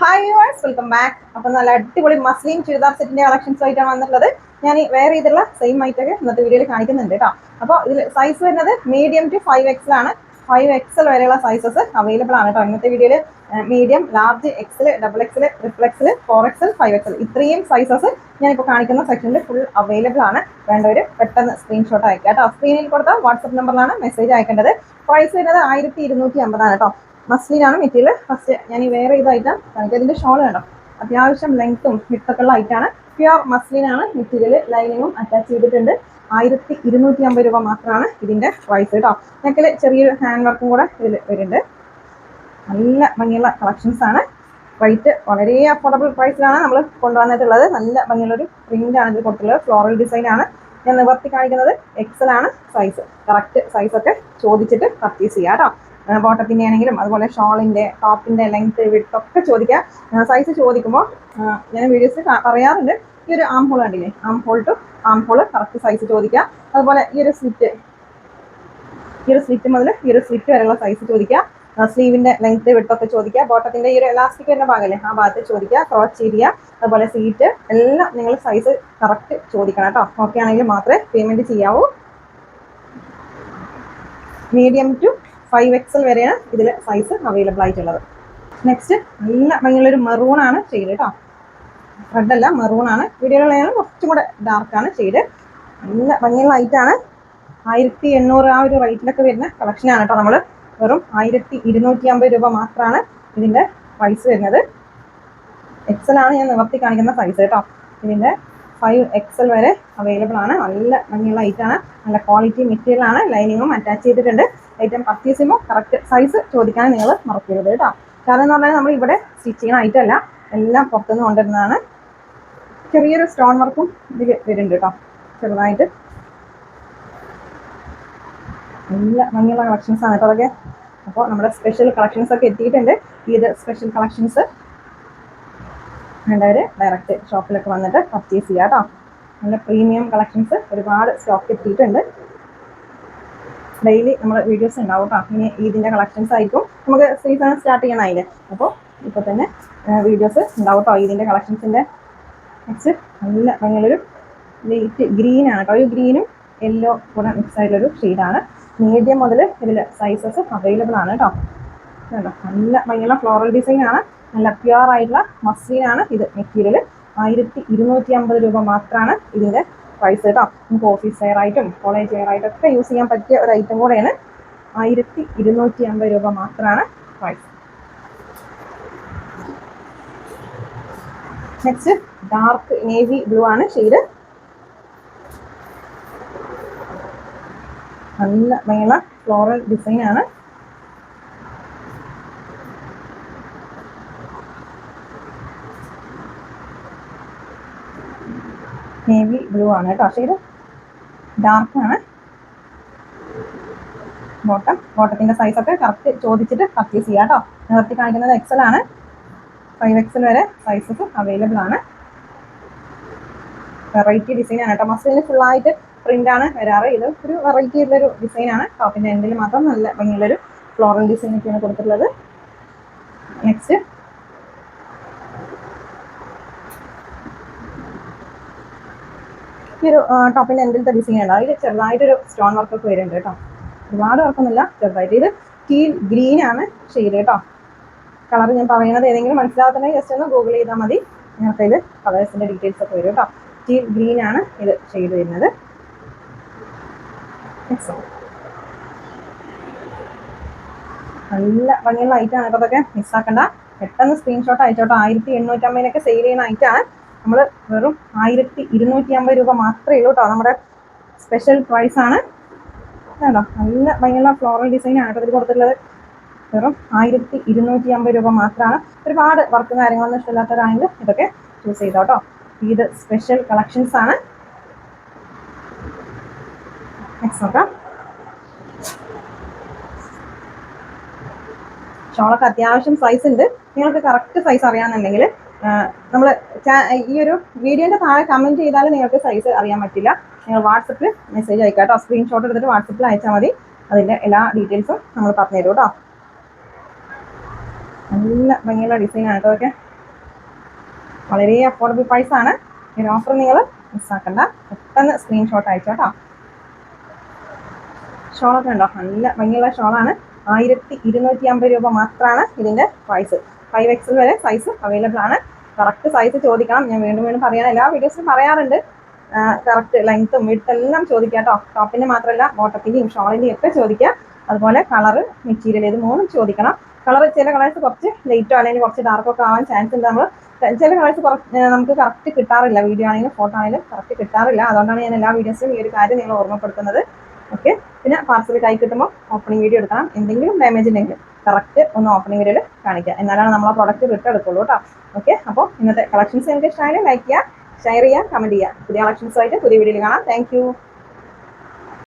Hi verse welcome back അപ്പോൾ നല്ല അടിപൊളി മസ്ലിം ചുരിദാർ സെറ്റിന്റെ കളക്ഷൻസ് ആയിട്ടാണ് വന്നിട്ടുള്ളത്. ഞാൻ വേറെ ചെയ്തുള്ള സെയിം ആയിട്ടൊക്കെ ഇന്നത്തെ വീഡിയോയിൽ കാണിക്കുന്നുണ്ട് കേട്ടോ അപ്പോൾ ഇതിൽ സൈസ് വരുന്നത് മീഡിയം ടു ഫൈവ് എക്സൽ ആണ് ഫൈവ് എക്സൽ വരെയുള്ള സൈസസ് അവൈലബിൾ ആണ് കേട്ടോ ഇന്നത്തെ വീഡിയോയിൽ medium large XL double XL triple XL four XL five XL ഇത്രയും സൈസസ് ഞാൻ ഞാനിപ്പോൾ കാണിക്കുന്ന സെക്ഷനിൽ ഫുൾ അവൈലബിൾ ആണ്. വേണ്ടവർ പെട്ടെന്ന് സ്ക്രീൻഷോട്ട് അയക്കാം കേട്ടോ സ്ക്രീനിൽ കൊടുത്ത വാട്സപ്പ് നമ്പറിലാണ് മെസ്സേജ് അയക്കേണ്ടത്. പ്രൈസ് വരുന്നത് ആയിരത്തി ഇരുന്നൂറ്റി അമ്പതാണ് കേട്ടോ മസ്ലിനാണ് മെറ്റീരിയൽ. ഫസ്റ്റ് ഞാൻ ഈ വേറെ ഇതായിട്ടാണ് കാണിക്കുക അതിന്റെ ഷോൾ കണ്ടോ? അത്യാവശ്യം ലെങ്ത്തും വിട്ടൊക്കെ ഉള്ള ആയിട്ടാണ് പ്യുവർ മസ്ലിനാണ് മെറ്റീരിയൽ. ലൈനിങ്ങും അറ്റാച്ച് ചെയ്തിട്ടുണ്ട്. ആയിരത്തി ഇരുന്നൂറ്റി അമ്പത് രൂപ മാത്രമാണ് ഇതിന്റെ പ്രൈസ് കേട്ടോ നെക്കിൽ ചെറിയൊരു ഹാൻഡ് വർക്കും കൂടെ ഇതിൽ വരുന്നുണ്ട്. നല്ല ഭംഗിയുള്ള കളക്ഷൻസ് ആണ്. റേറ്റ് വളരെ അഫോർഡബിൾ പ്രൈസിലാണ് നമ്മൾ കൊണ്ടുവന്നിട്ടുള്ളത്. നല്ല ഭംഗിയുള്ളൊരു ആണ് ഇതിൽ കൊടുത്തിട്ടുള്ളത്. ഫ്ലോറൽ ഡിസൈൻ ആണ്. ഞാൻ നിവർത്തി കാണിക്കുന്നത് എക്സൽ ആണ് സൈസ് കറക്റ്റ് സൈസ് ഒക്കെ ചോദിച്ചിട്ട് പർച്ചേസ് ചെയ്യാം കേട്ടോ ബോട്ടത്തിന്റെ ആണെങ്കിലും അതുപോലെ ഷോളിന്റെ ടോപ്പിന്റെ ലെങ്ത് വിട്ടൊക്കെ ചോദിക്കാം. സൈസ് ചോദിക്കുമ്പോൾ ഞാൻ വീഡിയോസ് പറയാറുണ്ട്. ഈ ഒരു ആം ഹോൾ കണ്ടില്ലേ? Arm hole to arm hole correct size ചോദിക്കുക അതുപോലെ ഈ ഒരു സ്ലിറ്റ് ഈ ഒരു സ്ലിറ്റ് മുതൽ ഈ ഒരു സ്ലിറ്റ് വരെയുള്ള സൈസ് ചോദിക്കുക സ്ലീവിന്റെ ലെങ്ത് വിട്ടൊക്കെ ചോദിക്കുക ബോട്ടത്തിന്റെ ഈ ഒരു എലാസ്റ്റിക് വരുന്ന ഭാഗമല്ലേ ആ ഭാഗത്ത് ചോദിക്കുക ക്രോച്ച് ഏരിയ അതുപോലെ സീറ്റ് എല്ലാം നിങ്ങൾ സൈസ് കറക്റ്റ് ചോദിക്കണം കേട്ടോ ഓക്കെ ആണെങ്കിൽ മാത്രമേ പേയ്മെന്റ് ചെയ്യാവൂ. മീഡിയം ടു ഫൈവ് എക്സൽ വരെയാണ് ഇതിൽ സൈസ് അവൈലബിൾ ആയിട്ടുള്ളത്. നെക്സ്റ്റ് നല്ല ഭംഗിയുള്ളൊരു മെറൂൺ ആണ് ഷെയ്ഡ് കേട്ടോ റെഡ് അല്ല മെറൂൺ ആണ്. വീഡിയോയിലുള്ള കുറച്ചും കൂടെ ഡാർക്കാണ് ഷെയ്ഡ് നല്ല ഭംഗിയുള്ള ലൈറ്റാണ് ആയിരത്തി എണ്ണൂറ് ആ ഒരു റേറ്റിലൊക്കെ വരുന്ന കളക്ഷനാണ് കേട്ടോ നമ്മൾ വെറും ആയിരത്തി ഇരുന്നൂറ്റി അമ്പത് രൂപ മാത്രമാണ് ഇതിന്റെ പ്രൈസ് വരുന്നത്. എക്സൽ ആണ് ഞാൻ നിവർത്തി കാണിക്കുന്ന സൈസ് കേട്ടോ ഇതിന്റെ ഫൈവ് എക്സൽ വരെ അവൈലബിൾ ആണ്. നല്ല ഭംഗിയുള്ള ഐറ്റാണ് നല്ല ക്വാളിറ്റി മെറ്റീരിയൽ ആണ്. ലൈനിങ്ങും അറ്റാച്ച് ചെയ്തിട്ടുണ്ട്. ഐറ്റം പർച്ചേസ് കറക്റ്റ് സൈസ് ചോദിക്കാൻ നിങ്ങൾ മറക്കരുത് കേട്ടോ. കാരണം എന്ന് പറഞ്ഞാൽ നമ്മൾ ഇവിടെ സ്റ്റിച്ച് ചെയ്യുന്ന ഐറ്റം അല്ല എല്ലാം പുറത്തുനിന്ന് കൊണ്ടുവരുന്നതാണ്. ചെറിയൊരു സ്റ്റോൺ വർക്കും ഇതിൽ വരുന്നുണ്ട് കേട്ടോ ചെറുതായിട്ട്. നല്ല ഭംഗിയുള്ള കളക്ഷൻസ് ആണ് കേട്ടോ അതൊക്കെ. അപ്പോൾ നമ്മുടെ സ്പെഷ്യൽ കളക്ഷൻസ് ഒക്കെ എത്തിയിട്ടുണ്ട്. ഇത് സ്പെഷ്യൽ കളക്ഷൻസ് വേണ്ടവർ ഡയറക്റ്റ് ഷോപ്പിലൊക്കെ വന്നിട്ട് പർച്ചേസ് ചെയ്യാം കേട്ടോ. നല്ല പ്രീമിയം കളക്ഷൻസ് ഒരുപാട് സ്റ്റോക്ക് എത്തിയിട്ടുണ്ട്. ഡെയിലി നമ്മുടെ വീഡിയോസ് ഉണ്ടാവും. കേട്ടോ ഇനി ഇതിന്റെ കളക്ഷൻസ് ആയിരിക്കും. നമുക്ക് സീസൺ സ്റ്റാർട്ട് ചെയ്യണം അതിന് അപ്പോൾ ഇപ്പോൾ തന്നെ വീഡിയോസ് ഉണ്ടാവും കേട്ടോ ഇതിന്റെ കളക്ഷൻസിന്റെ നെക്സ്റ്റ് നല്ല ഭംഗിയുള്ളൊരു ലൈറ്റ് ഗ്രീൻ ആണ്. കേട്ടോ ഒരു ഗ്രീനും യെല്ലോ കൂടെ മിക്സ് ആയിട്ടുള്ളൊരു ഷെയ്ഡാണ് മീഡിയം മുതൽ ഇതിൽ സൈസസ് അവൈലബിൾ ആണ് കേട്ടോ കേട്ടോ നല്ല ഭംഗിയുള്ള ഫ്ലോറൽ ഡിസൈൻ ആണ്. നല്ല പ്യുവർ ആയിട്ടുള്ള മസ്ലിൻ ആണ് ഇത്. മെറ്റീരിയൽ ആയിരത്തി ഇരുന്നൂറ്റി അമ്പത് രൂപ മാത്രമാണ് ഇതിന്റെ പ്രൈസ് കേട്ടോ. നമുക്ക് ഓഫീസ് വെയർ ആയിട്ടും കോളേജ് വെയർ ആയിട്ടും ഒക്കെ യൂസ് ചെയ്യാൻ പറ്റിയ ഒരു ഐറ്റം കൂടെയാണ് ആയിരത്തി ഇരുന്നൂറ്റി അമ്പത് രൂപ മാത്രമാണ് price next dark navy blue ആണ് ഷെയ്ഡ് നല്ല മേള ഫ്ലോറൽ ഡിസൈൻ ആണ്. നേവി ബ്ലൂ ആണ് കേട്ടോ. ഷെയ്ഡ് ആണ്. ബോട്ടം സൈസ് ഒക്കെ കറക്റ്റ് ചോദിച്ചിട്ട് പർച്ചേസ് ചെയ്യാം കേട്ടോ. നിവർത്തി കാണിക്കുന്നത് എക്സൽ ആണ്. ഫൈവ് എക്സൽ വരെ സൈസസ് അവൈലബിൾ ആണ്. വെറൈറ്റി ഡിസൈൻ ആണ് കേട്ടോ. ഫുൾ ആയിട്ട് പ്രിന്റ് ആണ് വരാറ്. ഇത് ഒരു വെറൈറ്റി ഉള്ളൊരു ഡിസൈൻ ആണ് ടോപ്പിന്റെ എൻഡിൽ മാത്രം നല്ല ഭംഗിയുള്ളൊരു ഫ്ലോറൽ ഡിസൈൻ ഒക്കെയാണ് കൊടുത്തിട്ടുള്ളത്. നെക്സ്റ്റ് ഈ ടോപ്പിന്റെ എൻഡിലത്തെ ഡിസൈൻ ഉണ്ടാവും അതിൽ ചെറുതായിട്ടൊരു സ്റ്റോൺ വർക്ക് ഒക്കെ വരുന്നുണ്ട് കേട്ടോ. ഒരുപാട് വർക്കൊന്നുമില്ല ചെറുതായിട്ട് ഇത് കീ ഗ്രീൻ ആണ് ഷെയ്ഡ് കേട്ടോ. കളർ ഞാൻ പറയുന്നത് ഏതെങ്കിലും മനസ്സിലാകത്തുണ്ടെങ്കിൽ ജസ്റ്റ് ഒന്ന് ഗൂഗിൾ ചെയ്താൽ മതി. നിങ്ങൾക്ക് ഇത് കളേഴ്സിന്റെ ഡീറ്റെയിൽസ് ഒക്കെ വരും കേട്ടോ. കീ ഗ്രീൻ ആണ് ഇത് ഷെയ്ഡ് വരുന്നത്. നല്ല ഭംഗിയുള്ള ഐറ്റാണ് കേട്ടോ അതൊക്കെ മിസ്സാക്കണ്ട പെട്ടെന്ന് സ്ക്രീൻഷോട്ട് അയച്ചോട്ടോ. ആയിരത്തി എണ്ണൂറ്റമ്പതിനൊക്കെ സെയിൽ ചെയ്യുന്ന ഐറ്റാണ് നമ്മൾ വെറും ആയിരത്തി ഇരുന്നൂറ്റി അമ്പത് രൂപ മാത്രമേ ഉള്ളൂ കേട്ടോ. നമ്മുടെ സ്പെഷ്യൽ പ്രൈസ് ആണ്. കേട്ടോ നല്ല ഭയങ്കര ഫ്ലോറൽ ഡിസൈൻ ആണ് ഇതിൽ കൊടുത്തിട്ടുള്ളത്. വെറും ആയിരത്തി ഇരുന്നൂറ്റി അമ്പത് രൂപ മാത്രമാണ്. ഒരുപാട് വർക്ക് കാര്യങ്ങളൊന്നും ഇഷ്ടമില്ലാത്തവരാണെങ്കിൽ ഇതൊക്കെ ചൂസ് ചെയ്തോ കേട്ടോ. ഇത് സ്പെഷ്യൽ കളക്ഷൻസ് ആണ്. നോക്കാം. ഷോളൊക്കെ അത്യാവശ്യം സൈസ് ഉണ്ട്. നിങ്ങൾക്ക് കറക്റ്റ് സൈസ് അറിയാമെന്നുണ്ടെങ്കിൽ നമ്മൾ ഈ ഒരു വീഡിയോന്റെ താഴെ കമന്റ് ചെയ്താൽ നിങ്ങൾക്ക് സൈസ് അറിയാൻ പറ്റില്ല. നിങ്ങൾ വാട്സപ്പിൽ മെസ്സേജ് അയക്കാം കേട്ടോ സ്ക്രീൻഷോട്ട് എടുത്തിട്ട് വാട്സപ്പിൽ അയച്ചാൽ മതി. അതിന്റെ എല്ലാ ഡീറ്റെയിൽസും നമ്മൾ പറഞ്ഞു തരും കേട്ടോ നല്ല ഭംഗിയുള്ള ഡിസൈൻ ആണ് കേട്ടോ ഓക്കെ വളരെ അഫോർഡബിൾ പ്രൈസ് ആണ്. ഈ ഓഫർ നിങ്ങൾ മിസ്സാക്കണ്ട പെട്ടെന്ന് സ്ക്രീൻഷോട്ട് അയച്ചോ കേട്ടോ ഷോളൊക്കെ ഉണ്ടോ? നല്ല ഭംഗിയുള്ള ഷോളാണ് ആയിരത്തി ഇരുന്നൂറ്റി അമ്പത് രൂപ മാത്രമാണ് ഇതിന്റെ പ്രൈസ് ഫൈവ് എക്സൽ വരെ സൈസ് അവൈലബിൾ ആണ്. കറക്റ്റ് സൈസ് ചോദിക്കണം. ഞാൻ വീണ്ടും വീണ്ടും പറയാൻ എല്ലാ വീഡിയോസിലും പറയാറുണ്ട്. കറക്റ്റ് ലെങ്ത്തും എല്ലാം ചോദിക്കാം കേട്ടോ ടോപ്പിന് മാത്രമല്ല ബോട്ടത്തിന്റെയും ഷോളിന്റെയും ഒക്കെ ചോദിക്കാം. അതുപോലെ കളറ് മെറ്റീരിയൽ ഇത് മൂന്നും ചോദിക്കണം. കളർ ചില കളേഴ്സ് കുറച്ച് ലൈറ്റോ അല്ലെങ്കിൽ കുറച്ച് ഡാർക്കോ ഒക്കെ ആവാൻ ചാൻസ് ഉണ്ട് നമ്മൾ ചില കളേഴ്സ് നമുക്ക് കറക്റ്റ് കിട്ടാറില്ല. വീഡിയോ ആണെങ്കിലും ഫോട്ടോ ആണെങ്കിലും കറക്റ്റ് കിട്ടാറില്ല. അതുകൊണ്ടാണ് ഞാൻ എല്ലാ വീഡിയോസിലും ഈ ഒരു കാര്യം നിങ്ങൾ ഓർമ്മപ്പെടുത്തുന്നത്. ഓക്കെ പിന്നെ പാർസൽ കൈ കിട്ടുമ്പോൾ ഓപ്പണിംഗ് വീഡിയോ എടുക്കണം. എന്തെങ്കിലും ഡാമേജ് ഉണ്ടെങ്കിൽ. കറക്റ്റ് ഒന്ന് ഓപ്പണിംഗ് വീഡിയോയിൽ കാണിക്കുക. എന്നാലാണ് നമ്മൾ ആ പ്രോഡക്റ്റ് റിട്ടേൺ എടുക്കുള്ളൂ കേട്ടോ ഓക്കെ അപ്പോൾ ഇന്നത്തെ കളക്ഷൻസ് നിങ്ങൾക്ക് ഇഷ്ടമായാലും ലൈക്ക് ചെയ്യുക ഷെയർ ചെയ്യുക കമന്റ് ചെയ്യുക. പുതിയ കളക്ഷൻസുമായിട്ട് പുതിയ വീഡിയോയിൽ കാണാം. താങ്ക്